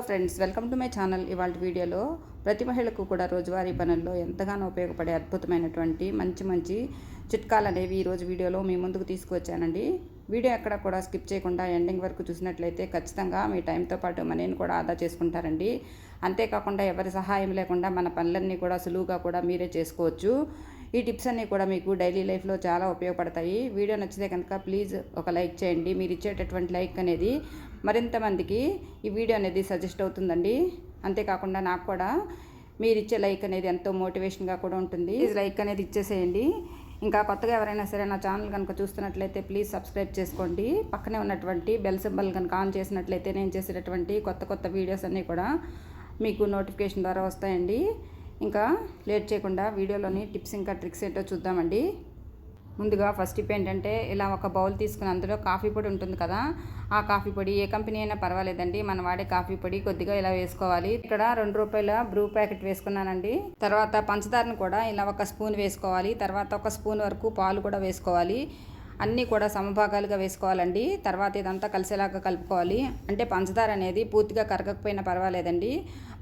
Friends welcome to my channel ఇవాళ వీడియోలో ప్రతి మహిళకు కూడా రోజువారీ పనుల్లో ఎంతగానో ఉపయోగపడే అద్భుతమైనటువంటి మంచి మంచి చిట్కాలు అనేవి ఈరోజు వీడియోలో మీ ముందుకు తీసుకువచ్చానండి. వీడియో ఎక్కడ కూడా స్కిప్ చేయకుండా ఎండింగ్ వరకు చూసినట్లయితే ఖచ్చితంగా మీ టైంతో పాటు మనీని కూడా ఆదా చేసుకుంటారండి. అంతేకాకుండా ఎవరి సహాయం లేకుండా మన పనులన్నీ కూడా సులువుగా కూడా మీరే చేసుకోవచ్చు. ఈ టిప్స్ అన్నీ కూడా మీకు డైలీ లైఫ్లో చాలా ఉపయోగపడతాయి. వీడియో నచ్చితే కనుక ప్లీజ్ ఒక లైక్ చేయండి. మీరు ఇచ్చేటటువంటి లైక్ అనేది మరింతమందికి ఈ వీడియో అనేది సజెస్ట్ అవుతుందండి. అంతేకాకుండా నాకు కూడా మీరు ఇచ్చే లైక్ అనేది ఎంతో మోటివేషన్గా కూడా ఉంటుంది. లైక్ అనేది ఇచ్చేసేయండి. ఇంకా కొత్తగా ఎవరైనా సరే నా ఛానల్ కనుక చూస్తున్నట్లయితే ప్లీజ్ సబ్స్క్రైబ్ చేసుకోండి. పక్కనే ఉన్నటువంటి బెల్ సింబల్ కనుక ఆన్ చేసినట్లయితే నేను చేసేటటువంటి కొత్త కొత్త వీడియోస్ అన్నీ కూడా మీకు నోటిఫికేషన్ ద్వారా వస్తాయండి. ఇంకా లేట్ చేయకుండా వీడియోలోని టిప్స్ ఇంకా ట్రిక్స్ ఏంటో చూద్దామండి. ముందుగా ఫస్ట్ టిప్ ఏంటంటే ఇలా ఒక బౌల్ తీసుకుని అందులో కాఫీ పొడి ఉంటుంది కదా ఆ కాఫీ పొడి ఏ కంపెనీ అయినా పర్వాలేదండి. మనం వాడే కాఫీ పొడి కొద్దిగా ఇలా వేసుకోవాలి. ఇక్కడ రెండు రూపాయల బ్రూ ప్యాకెట్ వేసుకున్నానండి. తర్వాత పంచదారను కూడా ఇలా ఒక స్పూన్ వేసుకోవాలి. తర్వాత ఒక స్పూన్ వరకు పాలు కూడా వేసుకోవాలి. అన్నీ కూడా సమభాగాలుగా వేసుకోవాలండి. తర్వాత ఇదంతా కలిసేలాగా కలుపుకోవాలి. అంటే పంచదార అనేది పూర్తిగా కరగకపోయినా పర్వాలేదండి.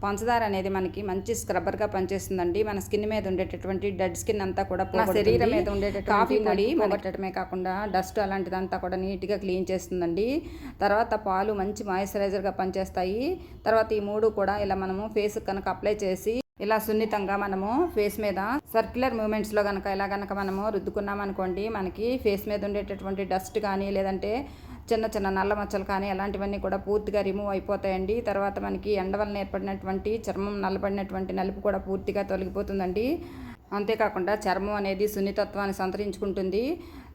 పంచదార అనేది మనకి మంచి స్క్రబ్బర్గా పనిచేస్తుందండి. మన స్కిన్ మీద ఉండేటటువంటి డెడ్ స్కిన్ అంతా కూడా శరీరం మీద ఉండే కాఫీ పొడి పోగొట్టడమే కాకుండా డస్ట్ అలాంటిదంతా కూడా నీట్గా క్లీన్ చేస్తుందండి. తర్వాత పాలు మంచి మాయిశ్చరైజర్గా పనిచేస్తాయి. తర్వాత ఈ మూడు కూడా ఇలా మనము ఫేస్ కనుక అప్లై చేసి ఇలా సున్నితంగా మనము ఫేస్ మీద సర్క్యులర్ మూమెంట్స్లో కనుక ఇలా కనుక మనము రుద్దుకున్నాం అనుకోండి మనకి ఫేస్ మీద ఉండేటటువంటి డస్ట్ కానీ లేదంటే చిన్న చిన్న నల్ల మచ్చలు కానీ అలాంటివన్నీ కూడా పూర్తిగా రిమూవ్ అయిపోతాయండి. తర్వాత మనకి ఎండ వలన ఏర్పడినటువంటి చర్మం నల్లబడినటువంటి నలుపు కూడా పూర్తిగా తొలగిపోతుందండి. అంతేకాకుండా చర్మం అనేది సున్నితత్వాన్ని సంతరించుకుంటుంది.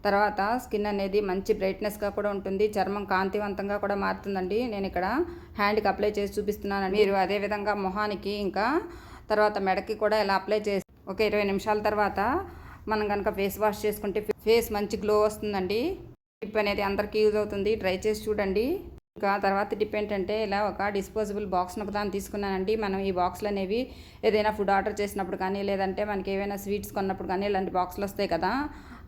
తర్వాత స్కిన్ అనేది మంచి బ్రైట్నెస్గా కూడా ఉంటుంది. చర్మం కాంతివంతంగా కూడా మారుతుందండి. నేను ఇక్కడ హ్యాండ్కి అప్లై చేసి చూపిస్తున్నానండి. మీరు అదేవిధంగా మొహానికి ఇంకా తర్వాత మెడకి కూడా ఇలా అప్లై చేసి ఒక ఇరవై నిమిషాల తర్వాత మనం కనుక ఫేస్ వాష్ చేసుకుంటే ఫేస్ మంచి గ్లో వస్తుందండి. టిప్ అనేది అందరికీ యూజ్ అవుతుంది. ట్రై చేసి చూడండి. ఇంకా తర్వాత టిప్ ఏంటంటే ఇలా ఒక డిస్పోజబుల్ బాక్స్ను ఒకదాన్ని తీసుకున్నానండి. మనం ఈ బాక్స్లు అనేవి ఏదైనా ఫుడ్ ఆర్డర్ చేసినప్పుడు కానీ లేదంటే మనకి ఏవైనా స్వీట్స్ కొన్నప్పుడు కానీ ఇలాంటి బాక్సులు వస్తాయి కదా.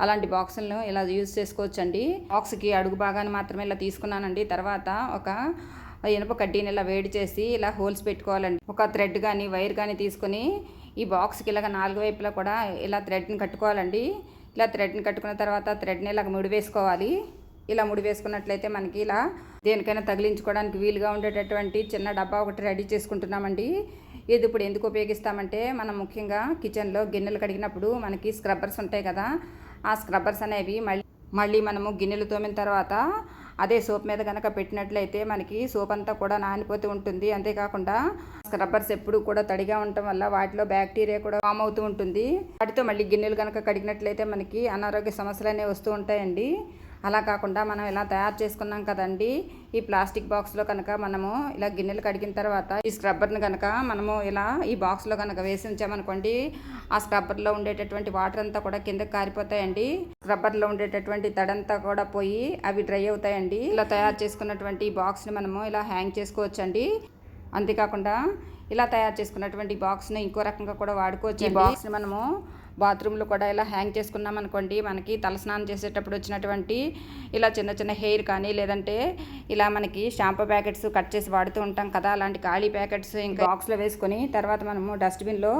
అలాంటి బాక్సులను ఇలా యూజ్ చేసుకోవచ్చండి. బాక్స్కి అడుగు భాగాన్ని మాత్రమే ఇలా తీసుకున్నానండి. తర్వాత ఒక ఇనుప కడ్డీని ఇలా వేడి చేసి ఇలా హోల్స్ పెట్టుకోవాలండి. ఒక థ్రెడ్ కానీ వైర్ కానీ తీసుకొని ఈ బాక్స్కి ఇలాగ నాలుగు వైపులా కూడా ఇలా థ్రెడ్ని కట్టుకోవాలండి. ఇలా థ్రెడ్ని కట్టుకున్న తర్వాత థ్రెడ్ని ఇలా ముడి వేసుకోవాలి ఇలా ముడి వేసుకున్నట్లయితే మనకి ఇలా దేనికైనా తగిలించుకోవడానికి వీలుగా ఉండేటటువంటి చిన్న డబ్బా ఒకటి రెడీ చేసుకుంటున్నామండి. ఇది ఇప్పుడు ఎందుకు ఉపయోగిస్తామంటే మనం ముఖ్యంగా కిచెన్లో గిన్నెలు కడిగినప్పుడు మనకి స్క్రబ్బర్స్ ఉంటాయి కదా ఆ స్క్రబ్బర్స్ అనేవి మళ్ళీ మళ్ళీ మనము గిన్నెలు తోమిన తర్వాత అదే సోప్ మీద కనుక పెట్టినట్లయితే మనకి సోప్ అంతా కూడా నానిపోతూ ఉంటుంది. అంతేకాకుండా స్క్రబ్బర్స్ ఎప్పుడు కూడా తడిగా ఉండటం వల్ల వాటిలో బ్యాక్టీరియా కూడా ఫామ్ అవుతూ ఉంటుంది. వాటితో మళ్ళీ గిన్నెలు కనుక కడిగినట్లయితే మనకి అనారోగ్య సమస్యలు అనేవి వస్తూ ఉంటాయండి. అలా కాకుండా మనం ఇలా తయారు చేసుకున్నాం కదండి. ఈ ప్లాస్టిక్ బాక్స్లో కనుక మనము ఇలా గిన్నెలు కడిగిన తర్వాత ఈ స్క్రబ్బర్ని కనుక మనము ఇలా ఈ బాక్స్లో కనుక వేసి ఉంచామనుకోండి ఆ స్క్రబ్బర్లో ఉండేటటువంటి వాటర్ అంతా కూడా కిందకి కారిపోతాయండి. స్క్రబ్బర్లో ఉండేటటువంటి తడంతా కూడా పోయి అవి డ్రై అవుతాయండి. ఇలా తయారు చేసుకున్నటువంటి ఈ బాక్స్ని మనము ఇలా హ్యాంగ్ చేసుకోవచ్చండి. అంతేకాకుండా ఇలా తయారు చేసుకున్నటువంటి బాక్స్ని ఇంకో రకంగా కూడా వాడుకోవచ్చు ఈ బాక్స్ని మనము బాత్రూంలో కూడా ఇలా హ్యాంగ్ చేసుకున్నాం అనుకోండి మనకి తలస్నానం చేసేటప్పుడు వచ్చినటువంటి ఇలా చిన్న చిన్న హెయిర్ కానీ లేదంటే ఇలా మనకి షాంపూ ప్యాకెట్స్ కట్ చేసి వాడుతూ ఉంటాం కదా అలాంటి ఖాళీ ప్యాకెట్స్ ఇంకా బాక్స్లో వేసుకొని తర్వాత మనము డస్ట్బిన్లో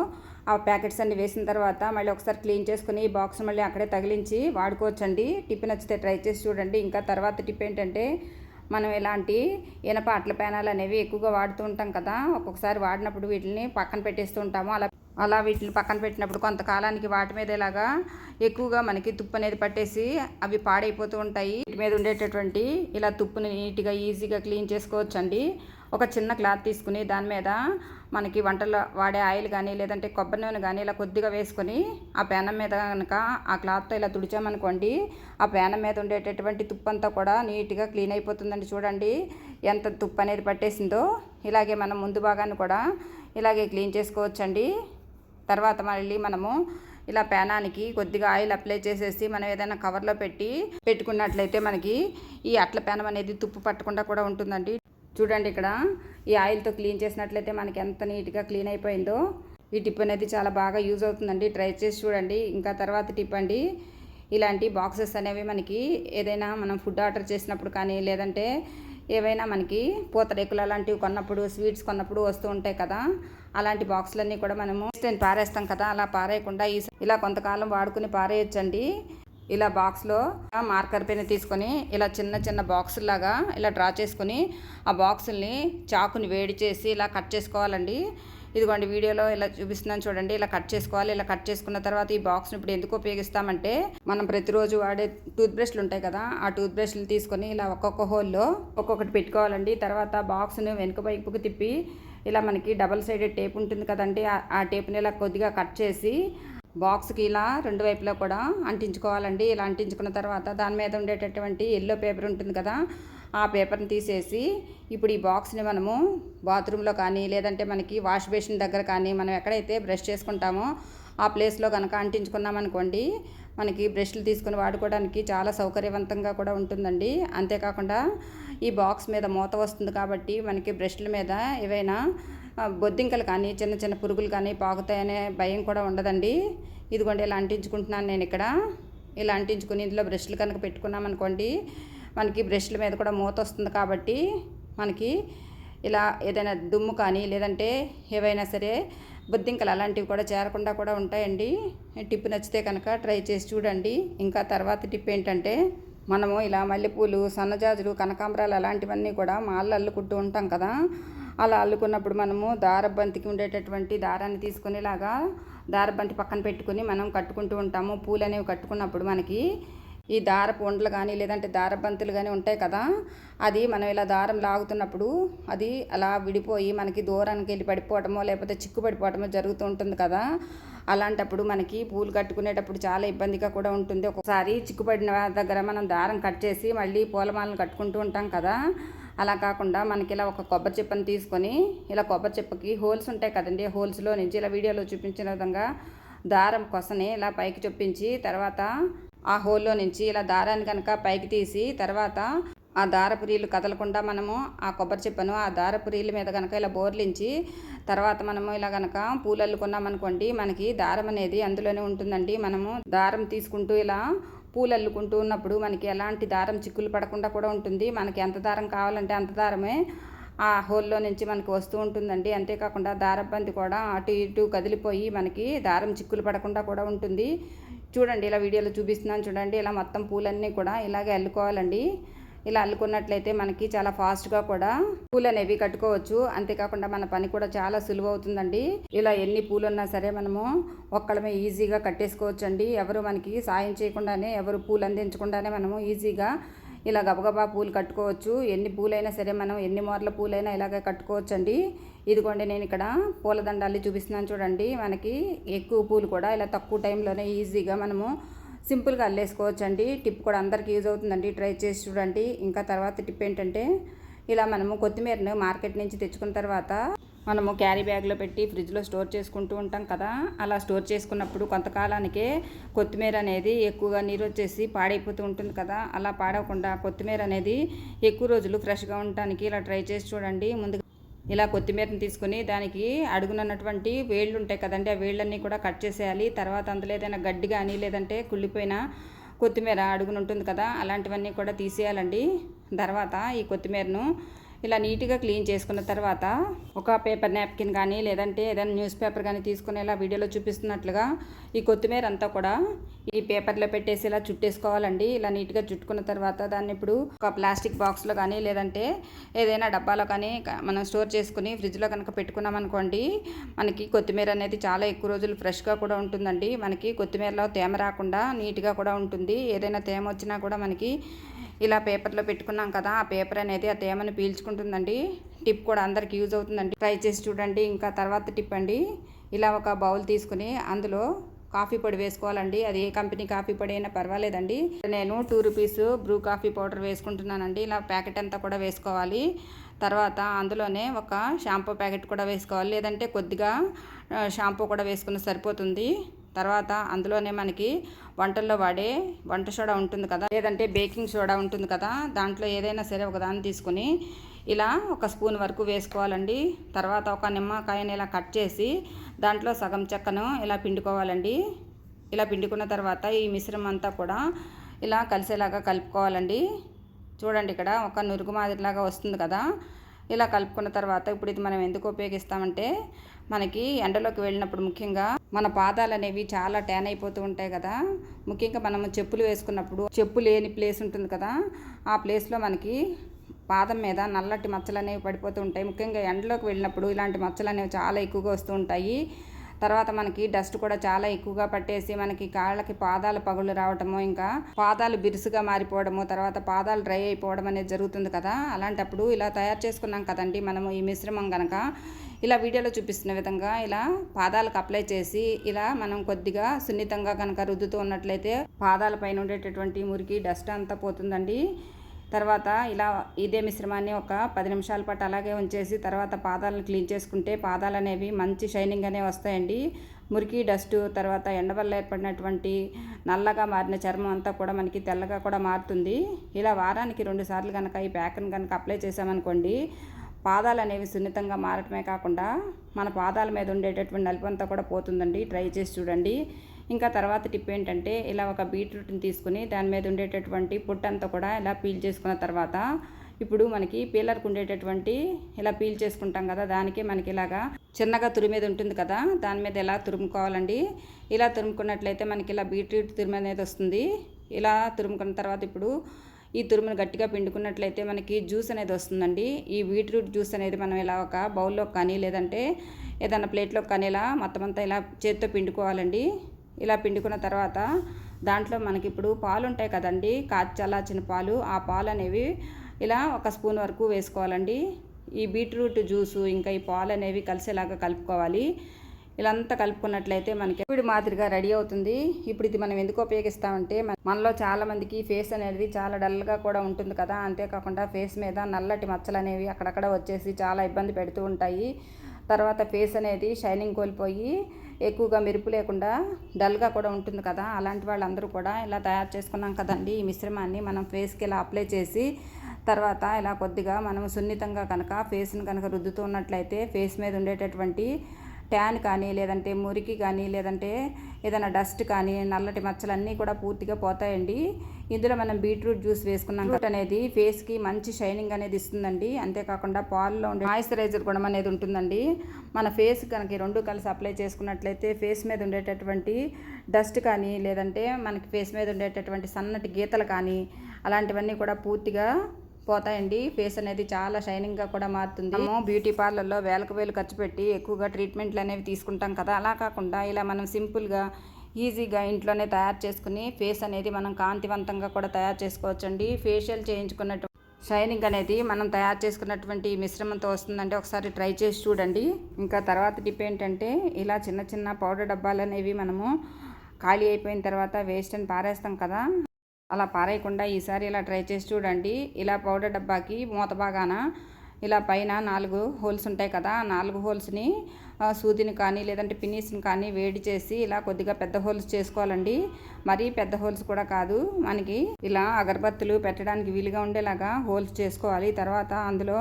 ఆ ప్యాకెట్స్ అన్ని వేసిన తర్వాత మళ్ళీ ఒకసారి క్లీన్ చేసుకుని ఈ బాక్స్ మళ్ళీ అక్కడే తగిలించి వాడుకోవచ్చండి. టిప్ నచ్చితే ట్రై చేసి చూడండి. ఇంకా తర్వాత టిప్ ఏంటంటే మనం ఇలాంటి ఇనప అట్ల పేనాలు అనేవి ఎక్కువగా వాడుతూ ఉంటాం కదా ఒక్కొక్కసారి వాడినప్పుడు వీటిని పక్కన పెట్టేస్తూ ఉంటాము. అలా అలా వీటిని పక్కన పెట్టినప్పుడు కొంతకాలానికి వాటి మీద ఇలాగా ఎక్కువగా మనకి తుప్పు అనేది పట్టేసి అవి పాడైపోతూ ఉంటాయి. వీటి మీద ఉండేటటువంటి ఇలా తుప్పుని నీట్గా ఈజీగా క్లీన్ చేసుకోవచ్చు అండి ఒక చిన్న క్లాత్ తీసుకుని దాని మీద మనకి వంటలో వాడే ఆయిల్ కానీ లేదంటే కొబ్బరి నూనె కానీ ఇలా కొద్దిగా వేసుకొని ఆ పేనం మీద కనుక ఆ క్లాత్తో ఇలా తుడిచామనుకోండి ఆ పేనం మీద ఉండేటటువంటి తుప్పు అంతా కూడా నీట్గా క్లీన్ అయిపోతుందండి చూడండి. ఎంత తుప్పు అనేది పట్టేసిందో. ఇలాగే మనం ముందు భాగాన్ని కూడా ఇలాగే క్లీన్ చేసుకోవచ్చండి. తర్వాత మళ్ళీ మనము ఇలా పేనానికి కొద్దిగా ఆయిల్ అప్లై చేసేసి మనం ఏదైనా కవర్లో పెట్టి పెట్టుకున్నట్లయితే మనకి ఈ అట్ల పేనం అనేది తుప్పు పట్టకుండా కూడా ఉంటుందండి. చూడండి ఇక్కడ ఈ ఆయిల్తో క్లీన్ చేసినట్లయితే మనకి ఎంత నీట్గా క్లీన్ అయిపోయిందో. ఈ టిప్ అనేది చాలా బాగా యూజ్ అవుతుందండి. ట్రై చేసి చూడండి. ఇంకా తర్వాత టిప్ అండి. ఇలాంటి బాక్సెస్ అనేవి మనకి ఏదైనా మనం ఫుడ్ ఆర్డర్ చేసినప్పుడు కానీ లేదంటే ఏవైనా మనకి పూతరేకులు అలాంటివి కొన్నప్పుడు స్వీట్స్ కొన్నప్పుడు వస్తూ ఉంటాయి కదా. అలాంటి బాక్సులన్నీ కూడా మనము నేను పారేస్తాం కదా అలా పారేయకుండా ఈ ఇలా కొంతకాలం వాడుకుని పారేయచ్చండి. ఇలా బాక్స్లో మార్కర్ పెన్ తీసుకొని ఇలా చిన్న చిన్న బాక్సుల్లాగా ఇలా డ్రా చేసుకొని ఆ బాక్సుల్ని చాకుని వేడి చేసి ఇలా కట్ చేసుకోవాలండి. ఇదిగోండి వీడియోలో ఇలా చూపిస్తున్నాను చూడండి. ఇలా కట్ చేసుకోవాలి ఇలా కట్ చేసుకున్న తర్వాత ఈ బాక్స్ని ఇప్పుడు ఎందుకు ఉపయోగిస్తామంటే మనం ప్రతిరోజు వాడే టూత్ బ్రష్లు ఉంటాయి కదా ఆ టూత్ బ్రష్లు తీసుకొని ఇలా ఒక్కొక్క హోల్లో ఒక్కొక్కటి పెట్టుకోవాలండి. తర్వాత బాక్స్ని వెనుక వైపుకు తిప్పి ఇలా మనకి డబల్ సైడెడ్ టేప్ ఉంటుంది కదండి ఆ టేప్ని ఇలా కొద్దిగా కట్ చేసి బాక్స్కి ఇలా రెండు వైపులా కూడా అంటించుకోవాలండి. ఇలా అంటించుకున్న తర్వాత దాని మీద ఉండేటటువంటి ఎల్లో పేపర్ ఉంటుంది కదా ఆ పేపర్ని తీసేసి ఇప్పుడు ఈ బాక్స్ని మనము బాత్రూంలో కానీ లేదంటే మనకి వాష్ బేసిన్ దగ్గర కానీ మనం ఎక్కడైతే బ్రష్ చేసుకుంటామో ఆ ప్లేస్లో కనుక అంటించుకున్నాం అనుకోండి మనకి బ్రష్లు తీసుకుని వాడుకోవడానికి చాలా సౌకర్యవంతంగా కూడా ఉంటుందండి. అంతేకాకుండా ఈ బాక్స్ మీద మూత వస్తుంది కాబట్టి మనకి బ్రష్ల మీద ఏవైనా బొద్దింకలు కానీ చిన్న చిన్న పురుగులు కానీ పాకుతాయనే భయం కూడా ఉండదండి. ఇదిగోండి ఇలా అంటించుకుంటున్నాను నేను ఇక్కడ. ఇలా అంటించుకుని ఇందులో బ్రష్లు కనుక పెట్టుకున్నాం అనుకోండి మనకి బ్రష్ల మీద కూడా మూత వస్తుంది కాబట్టి మనకి ఇలా ఏదైనా దుమ్ము కానీ లేదంటే ఏవైనా సరే బొద్దింకలు అలాంటివి కూడా చేరకుండా కూడా ఉంటాయండి. టిప్ నచ్చితే కనుక ట్రై చేసి చూడండి. ఇంకా తర్వాత టిప్ ఏంటంటే మనము ఇలా మల్లెపూలు సన్నజాజులు కనకాంబరాలు అలాంటివన్నీ కూడా మాల్లో అల్లుకుంటూ ఉంటాం కదా. అలా అల్లుకున్నప్పుడు మనము దారబంతికి ఉండేటటువంటి దారాన్ని తీసుకునేలాగా దారబంతి పక్కన పెట్టుకుని మనం కట్టుకుంటూ ఉంటాము. పూలు అనేవి కట్టుకున్నప్పుడు మనకి ఈ దారపు ఉండలు కానీ లేదంటే దారబంతులు కానీ ఉంటాయి కదా. అది మనం ఇలా దారం లాగుతున్నప్పుడు అది అలా విడిపోయి మనకి దూరానికి వెళ్ళి పడిపోవటమో లేకపోతే చిక్కు పడిపోవటమో జరుగుతూ ఉంటుంది కదా. అలాంటప్పుడు మనకి పూలు కట్టుకునేటప్పుడు చాలా ఇబ్బందిగా కూడా ఉంటుంది. ఒకసారి చిక్కుపడిన దగ్గర మనం దారం కట్ చేసి మళ్ళీ పూలమాలను కట్టుకుంటూ ఉంటాం కదా. అలా కాకుండా మనకి ఇలా ఒక కొబ్బరి చెప్పని తీసుకొని ఇలా కొబ్బరి చెప్పకి హోల్స్ ఉంటాయి కదండి. హోల్స్లో నుంచి ఇలా వీడియోలో చూపించిన విధంగా దారం కొసని ఇలా పైకి చొప్పించి తర్వాత ఆ హోల్లో నుంచి ఇలా దారాన్ని కనుక పైకి తీసి తర్వాత ఆ దారపురీలు కదలకుండా మనము ఆ కొబ్బరి చెప్పను ఆ దారపురీల మీద కనుక ఇలా బోర్లించి తర్వాత మనము ఇలా కనుక పూలు అల్లుకున్నాం అనుకోండి మనకి దారం అనేది అందులోనే ఉంటుందండి. మనము దారం తీసుకుంటూ ఇలా పూలు అల్లుకుంటూ ఉన్నప్పుడు మనకి ఎలాంటి దారం చిక్కులు పడకుండా కూడా ఉంటుంది. మనకి ఎంత దారం కావాలంటే అంత దారమే ఆ హోల్లో నుంచి మనకి వస్తూ ఉంటుందండి. అంతేకాకుండా దారబంది కూడా అటు ఇటు కదిలిపోయి మనకి దారం చిక్కులు పడకుండా కూడా ఉంటుంది. చూడండి ఇలా వీడియోలో చూపిస్తున్నాను చూడండి. ఇలా మొత్తం పూలన్నీ కూడా ఇలాగే అల్లుకోవాలండి. ఇలా అల్లుకున్నట్లయితే మనకి చాలా ఫాస్ట్గా కూడా పూలు అనేవి కట్టుకోవచ్చు. అంతేకాకుండా మన పని కూడా చాలా సులువు అవుతుందండి. ఇలా ఎన్ని పూలు ఉన్నా సరే మనము ఒక్కడమే ఈజీగా కట్టేసుకోవచ్చు అండి ఎవరు మనకి సాయం చేయకుండానే ఎవరు పూలు అందించకుండానే మనము ఈజీగా ఇలా గబగబా పూలు కట్టుకోవచ్చు. ఎన్ని పూలైనా సరే మనం ఎన్ని మోర్ల పూలైనా ఇలాగే కట్టుకోవచ్చు అండి ఇదిగోండి నేను ఇక్కడ పూలదండాలు చూపిస్తున్నాను చూడండి. మనకి ఎక్కువ పూలు కూడా ఇలా తక్కువ టైంలోనే ఈజీగా మనము సింపుల్గా అల్లేసుకోవచ్చు అండి టిప్ కూడా అందరికీ యూజ్ అవుతుందండి. ట్రై చేసి చూడండి. ఇంకా తర్వాత టిప్ ఏంటంటే ఇలా మనము కొత్తిమీరను మార్కెట్ నుంచి తెచ్చుకున్న తర్వాత మనము క్యారీ బ్యాగ్లో పెట్టి ఫ్రిడ్జ్లో స్టోర్ చేసుకుంటూ ఉంటాం కదా. అలా స్టోర్ చేసుకున్నప్పుడు కొంతకాలానికే కొత్తిమీర అనేది ఎక్కువగా నీరు వచ్చేసి పాడైపోతూ ఉంటుంది కదా. అలా పాడవకుండా కొత్తిమీర అనేది ఎక్కువ రోజులు ఫ్రెష్గా ఉండటానికి ఇలా ట్రై చేసి చూడండి. ముందుగా ఇలా కొత్తిమీరని తీసుకుని దానికి అడుగునన్నటువంటి వేళ్ళు ఉంటాయి కదండి ఆ వేళ్ళన్నీ కూడా కట్ చేసేయాలి. తర్వాత అందులో ఏదైనా గడ్డి కానీ లేదంటే కుళ్ళిపోయిన కొత్తిమీర అడుగున ఉంటుంది కదా అలాంటివన్నీ కూడా తీసేయాలండి. తర్వాత ఈ కొత్తిమీరను ఇలా నీట్గా క్లీన్ చేసుకున్న తర్వాత ఒక పేపర్ నాప్కిన్ కానీ లేదంటే ఏదైనా న్యూస్ పేపర్ కానీ తీసుకుని ఇలా వీడియోలో చూపిస్తున్నట్లుగా ఈ కొత్తిమీర అంతా కూడా ఈ పేపర్లో పెట్టేసి ఇలా చుట్టేసుకోవాలండి. ఇలా నీట్గా చుట్టుకున్న తర్వాత దాన్ని ఇప్పుడు ఒక ప్లాస్టిక్ బాక్స్లో కానీ లేదంటే ఏదైనా డబ్బాలో కానీ మనం స్టోర్ చేసుకుని ఫ్రిడ్జ్లో కనుక పెట్టుకున్నాం అనుకోండి మనకి కొత్తిమీర అనేది చాలా ఎక్కువ రోజులు ఫ్రెష్గా కూడా ఉంటుందండి. మనకి కొత్తిమీరలో తేమ రాకుండా నీట్గా కూడా ఉంటుంది. ఏదైనా తేమ వచ్చినా కూడా మనకి ఇలా పేపర్లో పెట్టుకున్నాం కదా ఆ పేపర్ అనేది ఆ తేమని పీల్చుకుంటుందండి. టిప్ కూడా అందరికి యూజ్ అవుతుందండి. ట్రై చేసి చూడండి. ఇంకా తర్వాత టిప్ అండి. ఇలా ఒక బౌల్ తీసుకుని అందులో కాఫీ పొడి వేసుకోవాలండి. అది ఏ కంపెనీ కాఫీ పొడి అయినా పర్వాలేదండి. నేను two rupees Bru coffee powder వేసుకుంటున్నానండి. ఇలా ప్యాకెట్ అంతా కూడా వేసుకోవాలి. తర్వాత అందులోనే ఒక షాంపూ ప్యాకెట్ కూడా వేసుకోవాలి. లేదంటే కొద్దిగా షాంపూ కూడా వేసుకుని సరిపోతుంది. తర్వాత అందులోనే మనకి వంటల్లో వాడే వంట సోడా ఉంటుంది కదా లేదంటే బేకింగ్ సోడా ఉంటుంది కదా దాంట్లో ఏదైనా సరే ఒక దాన్ని తీసుకుని ఇలా ఒక స్పూన్ వరకు వేసుకోవాలండి. తర్వాత ఒక నిమ్మకాయని ఇలా కట్ చేసి దాంట్లో సగం చెక్కను ఇలా పిండుకోవాలండి. ఇలా పిండుకున్న తర్వాత ఈ మిశ్రమం అంతా కూడా ఇలా కలిసేలాగా కలుపుకోవాలండి. చూడండి ఇక్కడ ఒక నురుగు మాదిరిలాగా వస్తుంది కదా ఇలా కలుపుకున్న తర్వాత ఇప్పుడు ఇది మనం ఎందుకు ఉపయోగిస్తామంటే మనకి ఎండలోకి వెళ్ళినప్పుడు ముఖ్యంగా మన పాదాలు అనేవి చాలా ట్యాన్ అయిపోతూ ఉంటాయి కదా. ముఖ్యంగా మనం చెప్పులు వేసుకున్నప్పుడు చెప్పు లేని ప్లేస్ ఉంటుంది కదా. ఆ ప్లేస్లో మనకి పాదం మీద నల్లటి మచ్చలు అనేవి పడిపోతూ ఉంటాయి. ముఖ్యంగా ఎండలోకి వెళ్ళినప్పుడు ఇలాంటి మచ్చలు అనేవి చాలా ఎక్కువగా వస్తూ ఉంటాయి. తర్వాత మనకి డస్ట్ కూడా చాలా ఎక్కువగా పట్టేసి మనకి కాళ్ళకి పాదాలు పగులు రావటము ఇంకా పాదాలు బిరుసుగా మారిపోవడము తర్వాత పాదాలు డ్రై అయిపోవడం అనేది జరుగుతుంది కదా. అలాంటప్పుడు ఇలా తయారు చేసుకున్నాం కదండి మనము ఈ మిశ్రమం కనుక ఇలా వీడియోలో చూపిస్తున్న విధంగా ఇలా పాదాలకు అప్లై చేసి ఇలా మనం కొద్దిగా సున్నితంగా కనుక రుద్దుతూ ఉన్నట్లయితే పాదాల పైన ఉండేటటువంటి మురికి డస్ట్ అంతా పోతుందండి. తర్వాత ఇలా ఇదే మిశ్రమాన్ని ఒక పది నిమిషాల పాటు అలాగే ఉంచేసి తర్వాత పాదాలను క్లీన్ చేసుకుంటే పాదాలు అనేవి మంచి షైనింగ్ అనేవి వస్తాయండి. మురికి డస్ట్ తర్వాత ఎండ వల్ల ఏర్పడినటువంటి నల్లగా మారిన చర్మం అంతా కూడా మనకి తెల్లగా కూడా మారుతుంది. ఇలా వారానికి రెండు సార్లు కనుక ఈ ప్యాక్ను కనుక అప్లై చేసామనుకోండి పాదాలు అనేవి సున్నితంగా మారటమే కాకుండా మన పాదాల మీద ఉండేటటువంటి నలుపు అంతా కూడా పోతుందండి. ట్రై చేసి చూడండి. ఇంకా తర్వాత టిప్ ఏంటంటే ఇలా ఒక బీట్రూట్ని తీసుకుని దాని మీద ఉండేటటువంటి పుట్టంతా కూడా ఇలా పీల్ చేసుకున్న తర్వాత ఇప్పుడు మనకి పీలర్కు ఉండేటటువంటి ఇలా పీల్ చేసుకుంటాం కదా దానికి మనకి ఇలాగా చిన్నగా తురిమేది ఉంటుంది కదా దాని మీద ఎలా తురుముకోవాలండి? ఇలా తురుముకున్నట్లయితే మనకి ఇలా బీట్రూట్ తురిమి అనేది వస్తుంది. ఇలా తురుముకున్న తర్వాత ఇప్పుడు ఈ తురుమును గట్టిగా పిండుకున్నట్లయితే మనకి జ్యూస్ అనేది వస్తుందండి. ఈ బీట్రూట్ జ్యూస్ అనేది మనం ఇలా ఒక బౌల్లో కానీ లేదంటే ఏదైనా ప్లేట్లో కానీ ఇలా మొత్తం అంతా ఇలా చేత్తో పిండుకోవాలండి. ఇలా పిండుకున్న తర్వాత దాంట్లో మనకి ఇప్పుడు పాలు ఉంటాయి కదండి కాచల్లాచిన పాలు ఆ పాలు అనేవి ఇలా ఒక స్పూన్ వరకు వేసుకోవాలండి. ఈ బీట్రూట్ జ్యూసు ఇంకా ఈ పాలు అనేవి కలిసేలాగా కలుపుకోవాలి. ఇలాంతా కలుపుకున్నట్లయితే మనకి ఇప్పుడు మాదిరిగా రెడీ అవుతుంది. ఇప్పుడు ఇది మనం ఎందుకు ఉపయోగిస్తామంటే మనలో చాలామందికి ఫేస్ అనేది చాలా డల్గా కూడా ఉంటుంది కదా. అంతేకాకుండా ఫేస్ మీద నల్లటి మచ్చలు అనేవి అక్కడక్కడ వచ్చేసి చాలా ఇబ్బంది పెడుతూ ఉంటాయి. తర్వాత ఫేస్ అనేది షైనింగ్ కోల్పోయి ఎక్కువగా మెరుపు లేకుండా డల్గా కూడా ఉంటుంది కదా అలాంటి వాళ్ళందరూ కూడా ఇలా తయారు చేసుకున్నాం కదండి ఈ మిశ్రమాన్ని. మనం ఫేస్కి ఇలా అప్లై చేసి తర్వాత ఇలా కొద్దిగా మనం సున్నితంగా కనుక ఫేస్ని కనుక రుద్దుతున్నట్లయితే ఫేస్ మీద ఉండేటటువంటి ట్యాన్ కానీ లేదంటే మురికి కానీ లేదంటే ఏదైనా డస్ట్ కానీ నల్లటి మచ్చలన్నీ కూడా పూర్తిగా పోతాయండి. ఇందులో మనం బీట్రూట్ జ్యూస్ వేసుకున్నాం అనేది ఫేస్కి మంచి షైనింగ్ అనేది ఇస్తుందండి. అంతేకాకుండా పాల్లో ఉండే మాయిశ్చరైజర్ గుణం అనేది ఉంటుందండి. మన ఫేస్ కనుక రెండు కలిసి అప్లై చేసుకున్నట్లయితే ఫేస్ మీద ఉండేటటువంటి డస్ట్ కానీ లేదంటే మనకి ఫేస్ మీద ఉండేటటువంటి సన్నటి గీతలు కానీ అలాంటివన్నీ కూడా పూర్తిగా పోతాయండి. ఫేస్ అనేది చాలా షైనింగ్గా కూడా మారుతుంది. మనము బ్యూటీ పార్లర్లో వేలకు వేలు ఖర్చు పెట్టి ఎక్కువగా ట్రీట్మెంట్లు అనేవి తీసుకుంటాం కదా. అలా కాకుండా ఇలా మనం సింపుల్గా ఈజీగా ఇంట్లోనే తయారు చేసుకుని ఫేస్ అనేది మనం కాంతివంతంగా కూడా తయారు చేసుకోవచ్చండి. ఫేషియల్ చేయించుకున్నట్టు షైనింగ్ అనేది మనం తయారు చేసుకున్నటువంటి మిశ్రమంతో వస్తుందంటే ఒకసారి ట్రై చేసి చూడండి. ఇంకా తర్వాత టిప్ ఏంటంటే ఇలా చిన్న చిన్న పౌడర్ డబ్బాలు అనేవి మనము ఖాళీ అయిపోయిన తర్వాత వేస్ట్ అని పారేస్తాం కదా. అలా పారేయకుండా ఈసారి ఇలా ట్రై చేసి చూడండి. ఇలా పౌడర్ డబ్బాకి మూత బాగాన ఇలా పైన నాలుగు హోల్స్ ఉంటాయి కదా నాలుగు హోల్స్ని సూదిని కానీ లేదంటే పినీస్ని కానీ వేడి చేసి ఇలా కొద్దిగా పెద్ద హోల్స్ చేసుకోవాలండి. మరీ పెద్ద హోల్స్ కూడా కాదు. మనకి ఇలా అగరబత్తులు పెట్టడానికి వీలుగా ఉండేలాగా హోల్స్ చేసుకోవాలి. తర్వాత అందులో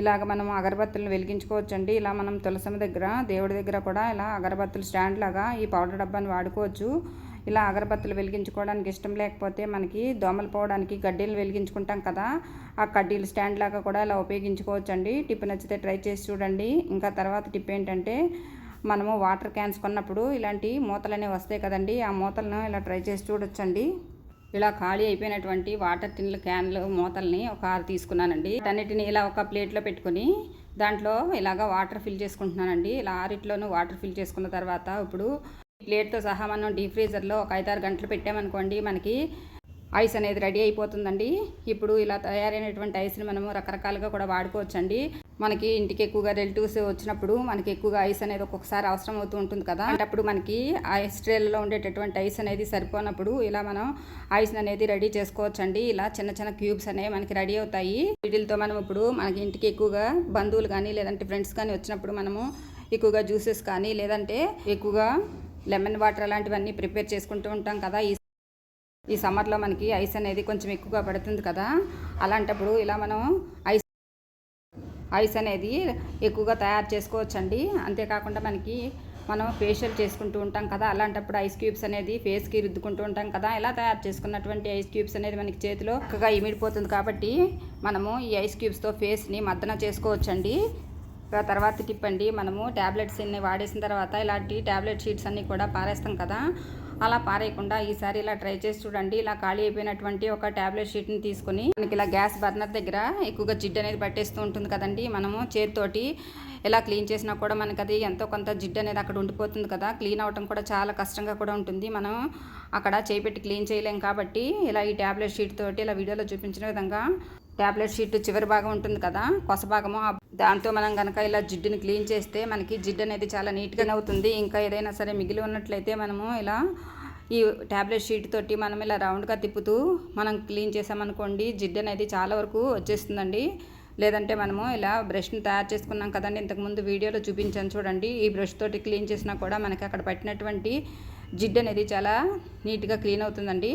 ఇలాగ మనం అగరబత్తులను వెలిగించుకోవచ్చండి. ఇలా మనం తులసమ్మ దగ్గర దేవుడి దగ్గర కూడా ఇలా అగరబత్తులు స్టాండ్ లాగా ఈ పౌడర్ డబ్బాని వాడుకోవచ్చు. ఇలా అగరబత్తులు వెలిగించుకోవడానికి ఇష్టం లేకపోతే మనకి దోమలు పోవడానికి కడ్డీలు వెలిగించుకుంటాం కదా ఆ కడ్డీలు స్టాండ్ లాగా కూడా ఇలా ఉపయోగించుకోవచ్చు అండి టిప్ నచ్చితే ట్రై చేసి చూడండి. ఇంకా తర్వాత టిప్ ఏంటంటే మనము వాటర్ క్యాన్స్ కొన్నప్పుడు ఇలాంటి మూతలు అనేవి వస్తాయి కదండి ఆ మూతలను ఇలా ట్రై చేసి చూడొచ్చండి. ఇలా ఖాళీ అయిపోయినటువంటి వాటర్ టిన్ల క్యాన్లు మూతల్ని ఒక ఆరు తీసుకున్నానండి. అన్నిటిని ఇలా ఒక ప్లేట్లో పెట్టుకుని దాంట్లో ఇలాగ వాటర్ ఫిల్ చేసుకుంటున్నానండి. ఇలా ఆరిట్లోనూ వాటర్ ఫిల్ చేసుకున్న తర్వాత ఇప్పుడు ప్లేట్తో సహా మనం డీప్ ఫ్రీజర్లో ఒక ఐదారు గంటలు పెట్టామనుకోండి మనకి ఐస్ అనేది రెడీ అయిపోతుందండి. ఇప్పుడు ఇలా తయారైనటువంటి ఐస్ని మనము రకరకాలుగా కూడా వాడుకోవచ్చండి. మనకి ఇంటికి ఎక్కువగా రిలేటివ్స్ వచ్చినప్పుడు మనకి ఎక్కువగా ఐస్ అనేది ఒక్కొక్కసారి అవసరం అవుతూ ఉంటుంది కదా. అప్పుడు మనకి ఐస్ ట్రేలలో ఉండేటటువంటి ఐస్ అనేది సరిపోనప్పుడు ఇలా మనం ఐస్ అనేది రెడీ చేసుకోవచ్చండి. ఇలా చిన్న చిన్న క్యూబ్స్ అనేవి మనకి రెడీ అవుతాయి. వీటితో మనం ఇప్పుడు మనకి ఇంటికి ఎక్కువగా బంధువులు కానీ లేదంటే ఫ్రెండ్స్ కానీ వచ్చినప్పుడు మనము ఎక్కువగా జ్యూసెస్ కానీ లేదంటే ఎక్కువగా లెమన్ వాటర్ అలాంటివన్నీ ప్రిపేర్ చేసుకుంటూ ఉంటాం కదా. ఈ ఈ సమ్మర్లో మనకి ఐస్ అనేది కొంచెం ఎక్కువగా పడుతుంది కదా. అలాంటప్పుడు ఇలా మనం ఐస్ ఐస్ అనేది ఎక్కువగా తయారు చేసుకోవచ్చండి. అంతేకాకుండా మనకి మనం ఫేషియల్ చేసుకుంటూ ఉంటాం కదా. అలాంటప్పుడు ఐస్ క్యూబ్స్ అనేది ఫేస్కి రుద్దుకుంటూ ఉంటాం కదా. ఇలా తయారు చేసుకున్నటువంటి ఐస్ క్యూబ్స్ అనేది మనకి చేతిలో చక్కగా ఇమిడిపోతుంది కాబట్టి మనము ఈ ఐస్ క్యూబ్స్తో ఫేస్ని మద్దన చేసుకోవచ్చండి. తర్వాత టిప్ అండి మనము ట్యాబ్లెట్స్ అన్ని వాడేసిన తర్వాత ఇలాంటి ట్యాబ్లెట్ షీట్స్ అన్నీ కూడా పారేస్తాం కదా. అలా పారేయకుండా ఈసారి ఇలా ట్రై చేసి చూడండి. ఇలా ఖాళీ అయిపోయినటువంటి ఒక ట్యాబ్లెట్ షీట్ని తీసుకొని మనకి ఇలా గ్యాస్ బర్నర్ దగ్గర ఎక్కువగా జిడ్డు అనేది పట్టేస్తూ ఉంటుంది కదండి. మనము చేతితోటి ఎలా క్లీన్ చేసినా కూడా మనకి అది ఎంతో కొంత జిడ్డు అనేది అక్కడ ఉండిపోతుంది కదా. క్లీన్ అవటం కూడా చాలా కష్టంగా కూడా ఉంటుంది. మనం అక్కడ చేపెట్టి క్లీన్ చేయలేం కాబట్టి ఇలా ఈ ట్యాబ్లెట్ షీట్ తోటి ఇలా వీడియోలో చూపించిన విధంగా ట్యాబ్లెట్ షీట్ చివరి భాగం ఉంటుంది కదా కొస భాగము. దాంతో మనం కనుక ఇలా జిడ్డుని క్లీన్ చేస్తే మనకి జిడ్డు అనేది చాలా నీట్గా అవుతుంది. ఇంకా ఏదైనా సరే మిగిలి ఉన్నట్లయితే మనము ఇలా ఈ ట్యాబ్లెట్ షీట్ తోటి మనం ఇలా రౌండ్గా తిప్పుతూ మనం క్లీన్ చేసామనుకోండి జిడ్డు అనేది చాలా వరకు వచ్చేస్తుందండి. లేదంటే మనము ఇలా బ్రష్ని తయారు చేసుకున్నాం కదండి ఇంతకుముందు వీడియోలో చూపించాను చూడండి. ఈ బ్రష్ తోటి క్లీన్ చేసినా కూడా మనకి అక్కడ పట్టినటువంటి జిడ్డు అనేది చాలా నీట్గా క్లీన్ అవుతుందండి.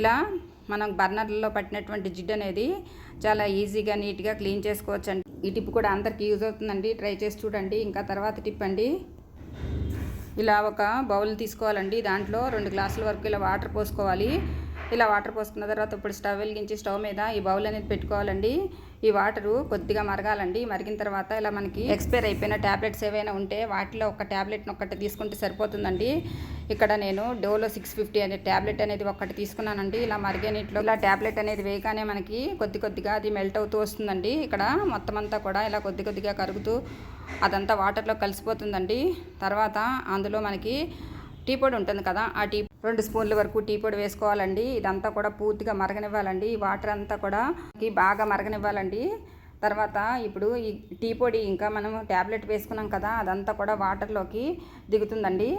ఇలా మనం బర్నర్లో పట్టినటువంటి జిడ్డు అనేది చాలా ఈజీగా నీట్గా క్లీన్ చేసుకోవచ్చు అండి ఈ టిప్ కూడా అందరికీ యూజ్ అవుతుందండి. ట్రై చేసి చూడండి. ఇంకా తర్వాత టిప్ అండి. ఇలా ఒక బౌల్ తీసుకోవాలండి. దాంట్లో రెండు గ్లాసుల వరకు ఇలా వాటర్ పోసుకోవాలి. ఇలా వాటర్ పోసుకున్న తర్వాత ఇప్పుడు స్టవ్ వెలిగించి స్టవ్ మీద ఈ బౌల్ అనేది పెట్టుకోవాలండి. ఈ వాటరు కొద్దిగా మరగాలండి. మరిగిన తర్వాత ఇలా మనకి ఎక్స్పైర్ అయిపోయిన ట్యాబ్లెట్స్ ఏవైనా ఉంటే వాటిలో ఒక ట్యాబ్లెట్ని ఒక్కటి తీసుకుంటే సరిపోతుందండి. ఇక్కడ నేను డోలో సిక్స్ ఫిఫ్టీ అనే ట్యాబ్లెట్ అనేది ఒక్కటి తీసుకున్నానండి. ఇలా మరిగే నీటిలో ఇలా ట్యాబ్లెట్ అనేది వేయగానే మనకి కొద్ది కొద్దిగా అది మెల్ట్ అవుతూ వస్తుందండి. ఇక్కడ మొత్తం అంతా కూడా ఇలా కొద్ది కొద్దిగా కరుగుతూ అదంతా వాటర్లో కలిసిపోతుందండి. తర్వాత అందులో మనకి టీ పొడి ఉంటుంది కదా ఆ టీ రెండు స్పూన్ల వరకు టీ పొడి వేసుకోవాలండి. ఇదంతా కూడా పూర్తిగా మరగనివ్వాలండి. ఈ వాటర్ అంతా కూడా బాగా మరగనివ్వాలండి. తర్వాత ఇప్పుడు ఈ టీ పొడి ఇంకా మనం ట్యాబ్లెట్ వేసుకున్నాం కదా అదంతా కూడా వాటర్లోకి దిగుతుందండి.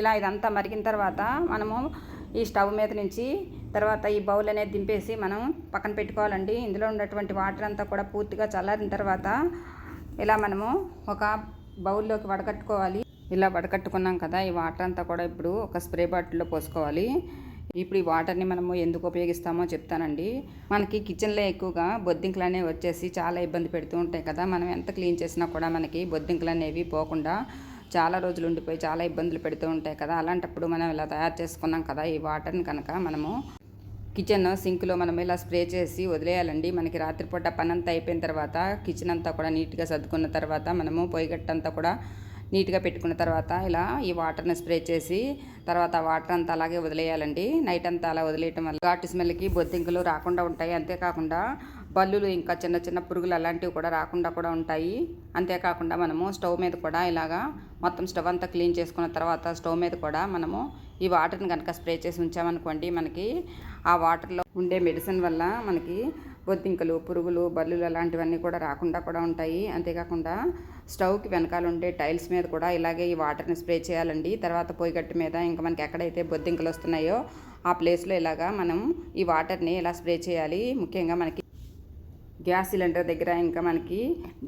ఇలా ఇదంతా మరిగిన తర్వాత మనము ఈ స్టవ్ మీద నుంచి తర్వాత ఈ బౌల్ అనేది దింపేసి మనం పక్కన పెట్టుకోవాలండి. ఇందులో ఉన్నటువంటి వాటర్ అంతా కూడా పూర్తిగా చల్లారిన తర్వాత ఇలా మనము ఒక బౌల్లోకి వడకట్టుకోవాలి ఇలా వడకట్టుకున్నాం కదా ఈ వాటర్ అంతా కూడా ఇప్పుడు ఒక స్ప్రే బాటిల్లో పోసుకోవాలి. ఇప్పుడు ఈ వాటర్ని మనము ఎందుకు ఉపయోగిస్తామో చెప్తానండి. మనకి కిచెన్లో ఎక్కువగా బొద్దింకలు అనేవి వచ్చేసి చాలా ఇబ్బంది పెడుతూ ఉంటాయి కదా మనం ఎంత క్లీన్ చేసినా కూడా మనకి బొద్దింకలు అనేవి పోకుండా చాలా రోజులు ఉండిపోయి చాలా ఇబ్బందులు పెడుతూ ఉంటాయి కదా. అలాంటప్పుడు మనం ఇలా తయారు చేసుకున్నాం కదా ఈ వాటర్ని కనుక మనము కిచెన్ సింక్లో మనం ఇలా స్ప్రే చేసి వదిలేయాలండి. మనకి రాత్రిపూట పనంతా అయిపోయిన తర్వాత కిచెన్ అంతా కూడా నీట్గా సర్దుకున్న తర్వాత మనము పొయ్యిగట్టంతా కూడా నీట్గా పెట్టుకున్న తర్వాత ఇలా ఈ వాటర్ని స్ప్రే చేసి తర్వాత వాటర్ అంతా అలాగే వదిలేయాలండి. నైట్ అంతా అలా వదిలేయటం వల్ల ఘాటు స్మెల్కి బొద్దింకలు రాకుండా ఉంటాయి. అంతేకాకుండా బల్లులు ఇంకా చిన్న చిన్న పురుగులు అలాంటివి కూడా రాకుండా కూడా ఉంటాయి. అంతేకాకుండా మనము స్టవ్ మీద కూడా ఇలాగా మొత్తం స్టవ్ అంతా క్లీన్ చేసుకున్న తర్వాత స్టవ్ మీద కూడా మనము ఈ వాటర్ని కనుక స్ప్రే చేసి ఉంచామనుకోండి మనకి ఆ వాటర్లో ఉండే మెడిసిన్ వల్ల మనకి బొద్దింకలు పురుగులు బల్లులు అలాంటివన్నీ కూడా రాకుండా కూడా ఉంటాయి. అంతేకాకుండా స్టవ్కి వెనకాల ఉండే టైల్స్ మీద కూడా ఇలాగే ఈ వాటర్ని స్ప్రే చేయాలండి. తర్వాత పొయ్యిగట్టు మీద ఇంకా మనకి ఎక్కడైతే బొద్దింకలు వస్తున్నాయో ఆ ప్లేస్లో ఇలాగా మనం ఈ వాటర్ని ఇలా స్ప్రే చేయాలి. ముఖ్యంగా మనకి గ్యాస్ సిలిండర్ దగ్గర ఇంకా మనకి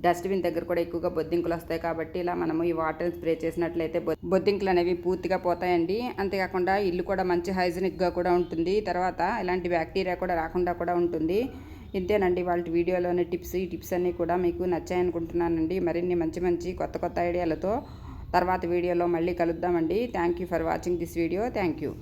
డస్ట్బిన్ దగ్గర కూడా ఎక్కువగా బొద్దింకులు వస్తాయి కాబట్టి ఇలా మనము ఈ వాటర్ స్ప్రే చేసినట్లయితే బొద్దింకులు అనేవి పూర్తిగా పోతాయండి. అంతేకాకుండా ఇల్లు కూడా మంచి హైజీనిక్గా కూడా ఉంటుంది. తర్వాత ఇలాంటి బ్యాక్టీరియా కూడా రాకుండా కూడా ఉంటుంది. ఇంతేనండి వాళ్ళ వీడియోలోని టిప్స్ ఈ టిప్స్ అన్నీ కూడా మీకు నచ్చాయనుకుంటున్నానండి. మరిన్ని మంచి మంచి కొత్త కొత్త ఐడియాలతో తర్వాత వీడియోలో మళ్ళీ కలుద్దామండి. Thank you for watching this video thank you